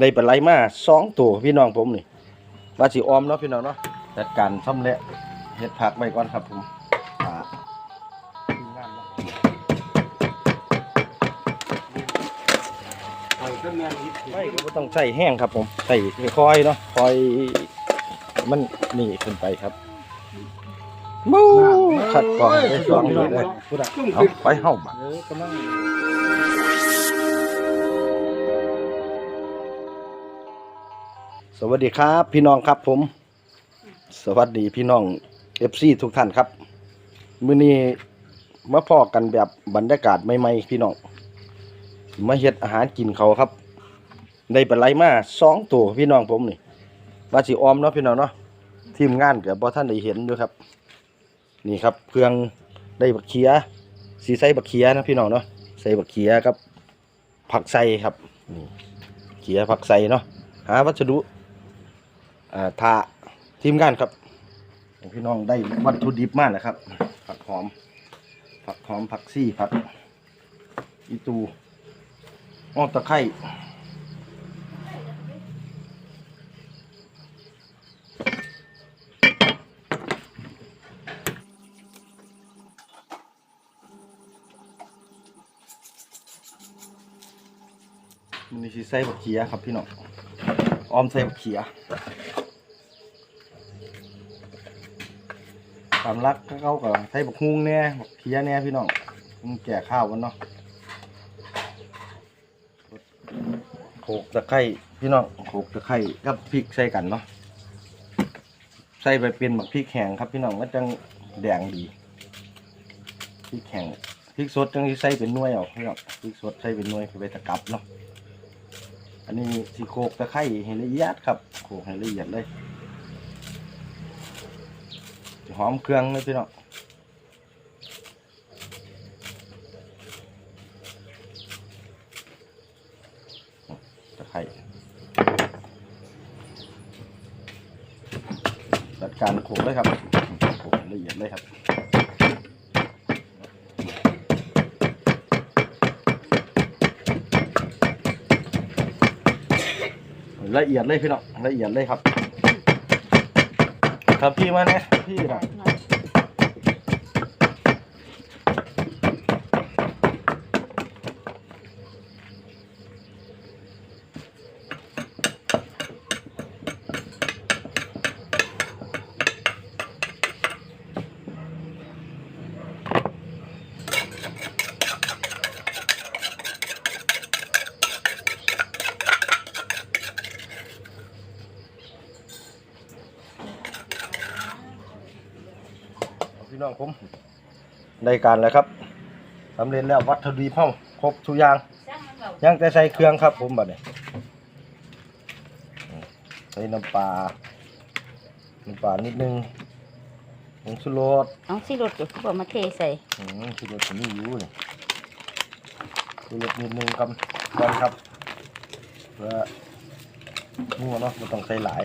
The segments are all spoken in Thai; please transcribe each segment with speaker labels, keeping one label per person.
Speaker 1: ได้ปลาไหลมาสองตัวพี่น้องผมนี่ว่าสิออมเนาะพี่น้องเนาะจัดการซ่อมแหละเฮ็ดผักไว้ก่อนครับผมไม่ก็ต้องใส่แห้งครับผมใส่ค่อยๆเนาะค่อยมันนี่ขึ้นไปครับมูขัดกล่องไปสองเลยเลยเอาไปเฮ้าบัด สวัสดีครับ พี่น้องครับผม สวัสดีพี่น้องเอฟซีทุกท่านครับมื้อนี้มาพอกันแบบบรรยากาศใหม่ๆพี่น้องมาเฮ็ดอาหารกินเขาครับได้ปลาไหลมาสองตัวพี่น้องผมนี่ว่าสิออมเนาะพี่น้องเนาะทีมงานกับบ่ท่านได้เห็นด้วยครับ นี่ครับเครื่องได้บักเขียสีใส่บักเขียนะพี่น้องเนาะใส่บักเขียครับ ผักใส่ครับนี่เขียผักใส่เนาะหาวัสดุ อ่าทาทีมงานครับให้พี่น้องได้วัตถุดิบมากนะครับ ผักหอม ผักหอมผักซี่ผักอีตูอ้อตะไคร้มันนี่สิใส่บักเขียครับพี่น้องออมใส่บักเขีย ตามรักก็เขาก็ใส่บักฮุงแหน่บักเขียแหน่พี่น้องมันแก่ข้าวกันเนาะโขลกตะไคร้พี่น้องโขลกตะไคร้กับพริกใส่กันเนาะใส่ไปเป็นบักพริกแห้งครับพี่น้องก็จังแดงดีพริกแห้งพริกสดจังสิใส่เป็นหน่วยเอาพี่น้องพริกสดใส่เป็นหน่วยคือไปตะกับเนาะอันนี้สีโคกตะไคร้ให้ละเอียดครับโขกให้ละเอียดเลยสิ หอมเครื่องเลยพี่น้องตะไคร้จัดการโขกเลยครับโขกละเอียดเลยครับละเอียดเลยพี่น้องละเอียดเลยครับ ครับพี่มาเนี่ยพี่นะ น้องผมได้การแล้วครับสำเร็จแล้ววัตถุดิบเฮาครบทุกอย่างยังแต่ใส่เครื่องครับ ผมบัดนี้ใส่น้ำปลาน้ำปลานิดนึงผงชูรส
Speaker 2: เอาสิรถก็คือบ่มาเทใส่
Speaker 1: อืมชูรสผมมีอยู่นี่ชูรสนิดนึงครับก่อนครับเพื่อนัวเนาะไม่ต้องใส่หลาย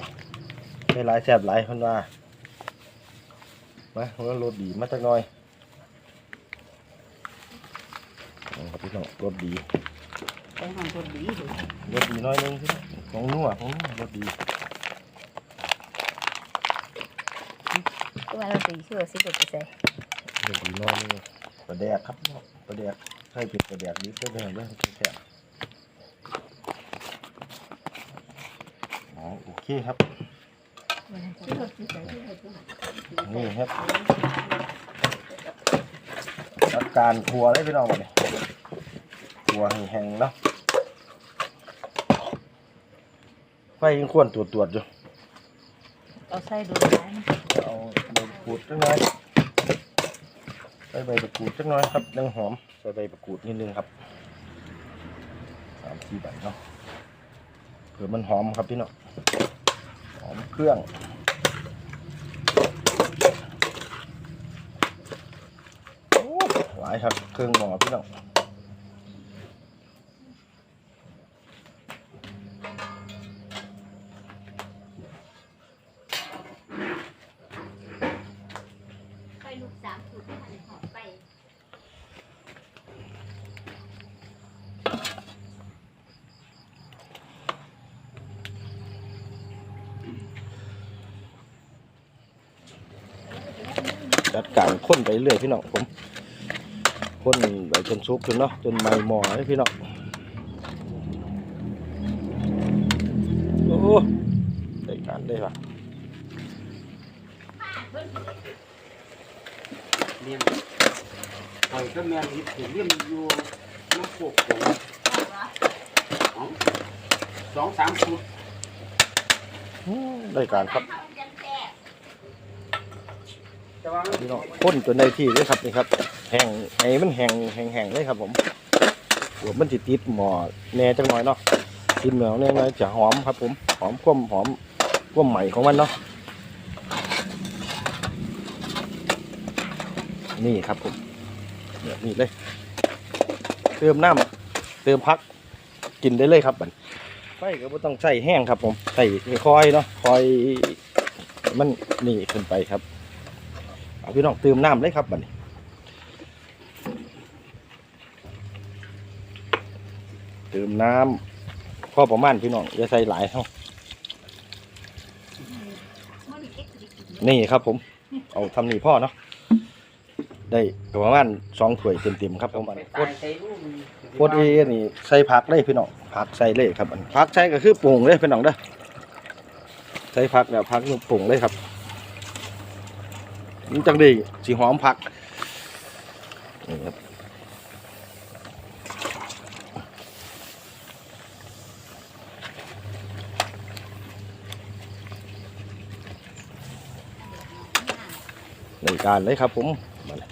Speaker 1: ใส่หลายแซ่บหลายเพิ่นว่า มาเพื่อรสดีมาจักหน่อยเอาครับพี่น้องรสดี
Speaker 2: ไปห้องรถดีเลย
Speaker 1: รสดีน้อยนึงพี่น้องของนัวของนัวรสดี
Speaker 2: ก็ว่าเราสิชื่อสิรถไปใส่
Speaker 1: รสดีน้อยนึงปลาแดกครับปลาแดกใส่เป็ดปลาแดกนิดเดียวเองเลยแค่อ๋อโอเคครับ
Speaker 2: สิรถสิใส่
Speaker 1: นี่ครับจัดการครัวได้พี่น้องหมดเลยครัวแห้งๆเนาะไฟยังควรตรวจตรวจๆอยู่
Speaker 2: เอาใส่ดูได้นะ
Speaker 1: เอาใบมะกรูดจักหน่อยใส่ใบมะกรูดจักหน่อยครับยังหอมใส่ใบมะกรูดนิดนึงครับสามสี่ใบเนาะเผื่อมันหอมครับพี่น้องหอมเครื่องายครับ เครื่องหมอพี่น้อง
Speaker 2: ไปลูกสามถูกไม่ทันหอมไป
Speaker 1: จัดการค้นไปเรื่อยพี่น้องผม คนไปจนซุกจนเนาะจนไม่หมอเลยพี่น้องโอ้ได้การได้ปะ
Speaker 3: เรียนปล่อยก็แม่นที่ถึงเรียนอยู่น้ำโขกของของสองสามชุด
Speaker 1: อืมได้การครับ
Speaker 3: แต่ว่า
Speaker 1: พี่น้องพ่นจนได้ที่เลยครับนี่ครับแห้งไอ้มันแห้งแห้งแห้งเลยครับ ผมหัวมันติดติดหมอแน่จังหน่อยเนาะกินเหนียวแน่หน่อยจะหอมครับ ผมหอมก้มหอมก้มใหม่ของมันเนาะนี่ครับผมเนี่ยนี่เลย เติมน้ำเติมพักกินได้เลยครับบัดไฟก็ไม่ต้องใส่แห้งครับ ผมใส่ค่อยเนาะค่อย มันนี่ขึ้นไปครับ เอาพี่น้องเติมน้ำเลยครับบัดนี้เติมน้ำพอประมาณพี่น้องอย่าใส่หลายเท่านี่ครับผม เอาทำนี่พ่อเนาะได้ประมาณสองถ้วยเต็มๆครับผมบัดนี้
Speaker 3: ตายใส่ลูกมัน
Speaker 1: โคตรเอนี่ใส่ผักเลยพี่น้องผักใส่เลยครับอันผักใส่ก็คือปรุงเลยพี่น้องเด้อใส่ผักแล้วผักนี่ปรุงเลยครับ มันจังดีสีหอมผักนี่ครับในการเลยครับผมมาเลย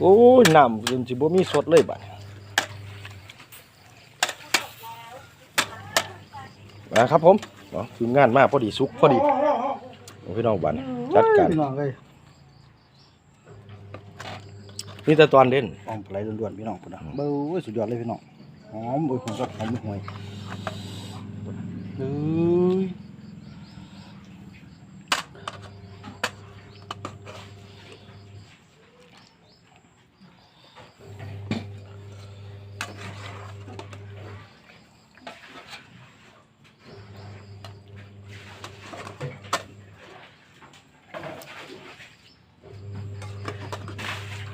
Speaker 1: โอ้ยน้ำจนสิบ่มีสดเลยบัดนะครับผม เนาะทีมงานมาพอดีสุกพอดีพี่น้องบัดจัดการ
Speaker 4: พี่น้องเลย
Speaker 1: นี่แต่ตอนเด่น
Speaker 4: หอมปลาไหลล้วนๆพี่น้องพุ่นนะเบ้อสุดยอดเลยพี่น้องหอมโอ้ยหอมก็หอมไม่ห่วยเอ้ย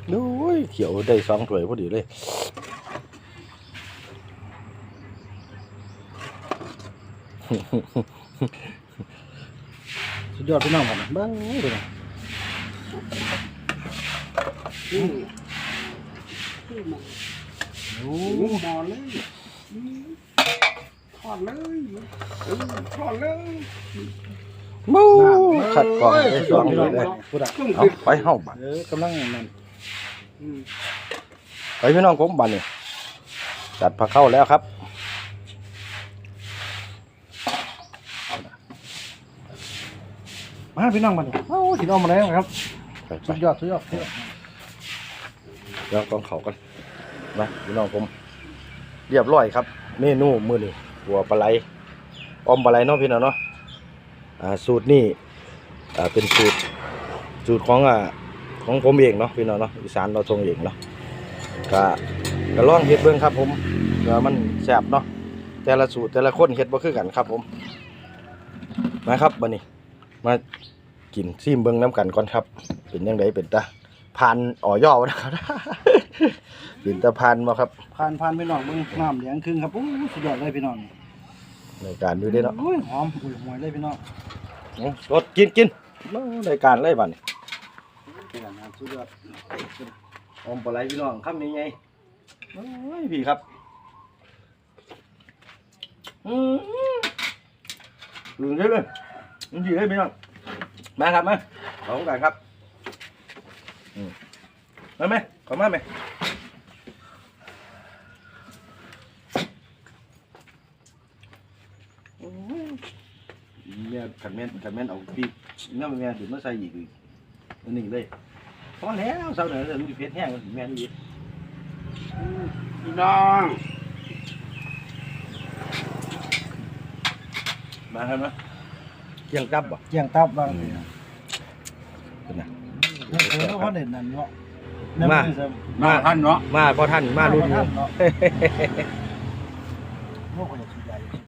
Speaker 1: โอ้ ยเขียวได้สองถ้วยพอดีเลย
Speaker 4: สุดยอดพี่น้องพุ่นนะเบ้อพี่น้อง
Speaker 3: นี่นี่มัน
Speaker 4: โอ้
Speaker 3: หมูหอเลยอืมทอดเลยเออทอดเลย
Speaker 1: มูขัดกล่องได้สอง
Speaker 4: พี่
Speaker 1: ถ้
Speaker 4: น้
Speaker 1: ว
Speaker 4: อยง
Speaker 1: เลย
Speaker 4: พุ่นนะ
Speaker 3: เครื่อง
Speaker 1: เอา
Speaker 3: คือ
Speaker 1: ไปเฮ้าบัด
Speaker 4: เออกำลังนั่น
Speaker 3: อืม
Speaker 1: ไปพี่น้องผมบัดนี่จัดผักเข้าแล้วครับ
Speaker 4: มาพี่น้องมาดิโอ้ยสิน้องมาแล้วครับ
Speaker 1: ไปไป
Speaker 4: สุดยอดสุดยอดสุดยอด
Speaker 1: แล้วต้องเขากันนะพี่น้องผม เรียบร้อยครับ เมนูมือนี่หัวปลาไหลออมปลาไหลเนาะพี่น้องเนาะอ่าสูตรนี่อ่าเป็นสูตรสูตรของอ่า ของผมเองเนาะพี่น้องเนาะอีสานเราทงเองเนาะก็ก็ลองเฮ็ดเบิ่งครับ ผมเดี๋ยวมันแซ่บเนาะแต่ละสูตรแต่ละคนเฮ็ดบ่คือกันครับ ผมมาครับบัดนี้ มากินซิมเบิ่งน้ำกันก่อนครับ เป็นยังไงเป็นตาผ่านอ่อย่อวะนะครับเป็นตาผ่านมาครับ
Speaker 4: ผ่านผ่านพี่น้องเบิ่งน้ำเหลืองครึ่งครับโอ้ยสุดยอดเลยพี่น้อง
Speaker 1: ในการดูได้เนาะ
Speaker 4: โอ้ยหอมอุ้ยห่วยเลยพี่น้อง
Speaker 1: อื้อรสกินกินมาในการเลยบัดนี้
Speaker 4: นี่แหละนะสุดยอด
Speaker 1: อมปลาไหลพี่น้องคำนี้ไงโอ้ยพี่ครับอืมดูได้เลยดูดีเลยพี่น้องมาครับมาขอบคุณกันครับมาไหมขอมาไหมโอ้ยแม่ขันแม่นขันแม่นเอาปีกน้ำแม่ถึงมาใส่อีก อันนี้เลยพอแล้วเสาเหนือเดี๋ยวมันจะเพี้ยนแห้งแม่นอีก
Speaker 3: พี่น้อง
Speaker 1: มาครับนะเกี่ยงกับบ่
Speaker 4: เกี่ยงตับบ้าง
Speaker 1: เป็นไง
Speaker 4: เนี่ยเออเพราเด่นนั่นเนาะ
Speaker 1: มา
Speaker 3: มาท่านเนาะ
Speaker 1: มาก็ท่านมา
Speaker 4: มา
Speaker 1: ดู
Speaker 4: ดู
Speaker 1: ดี
Speaker 4: ท่นเนาะ